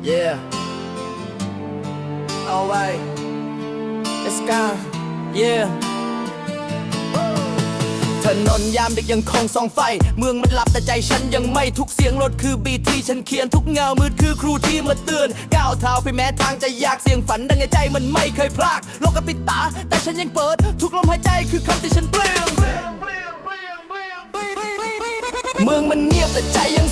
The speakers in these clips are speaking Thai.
Yeah. Alright. Let's go. Yeah. ถนนยามเด็กยังคงส่องไฟ เมืองมันหลับแต่ใจฉันยังไม่ทุกเสียงรถคือบีที่ฉันเขียนทุกเงามืดคือครูที่มาเตือนก้าวเท้าไปแม้ทางจะยากเสียงฝันดังในใจมันไม่เคยพลากโลกก็ปิดตา แต่ฉันยังเปิด ทุกลมหายใจคือคำที่ฉันเปลี่ยนเมืองมันเงียบแต่ใจยัง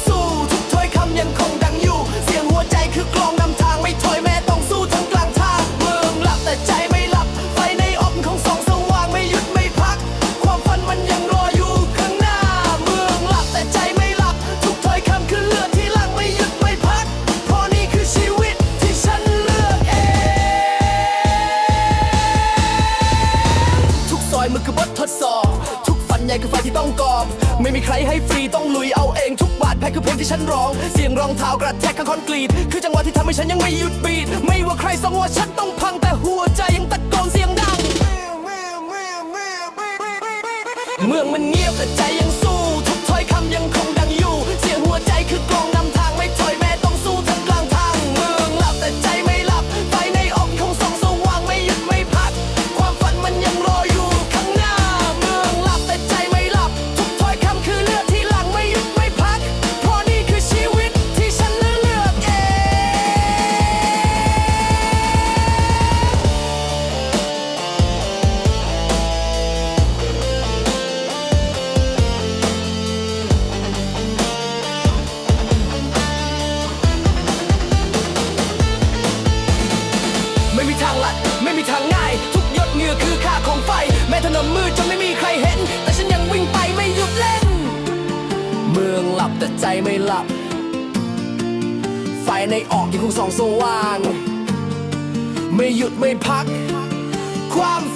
คือบททดสอบ ทุกฝันใหญ่คือไฟที่ต้องกอบ ไม่มีใครให้ฟรีต้องลุยเอาเองทุกบาทแพ้คือเพลงที่ฉันร้อง เสียงรองเท้ากระแทกข้างคอนกรีต คือจังหวะที่ทำให้ฉันยังไม่หยุดบีดไม่ว่าใครสั่งว่าฉันต้องพังแต่หัวใจยังตะโกนเสียงดัง เมืองมันเงียบแต่ใจยังสู้ ทุกถ้อยคำยังคงดังอยู่ เสียงหัว ม่มีทางลัด ไม่มีทางง่าย ทุกหยดเหงื่อคือค่าของไฟ แม้ถนนมืดจนไม่มีใครเห็น แต่ฉันยังวิ่งไปไม่หยุดเล่น เมืองหลับแต่ใจไม่หลับ ไฟในออกยังคงส่องสว่าง ไม่หยุดไม่พัก ความฝ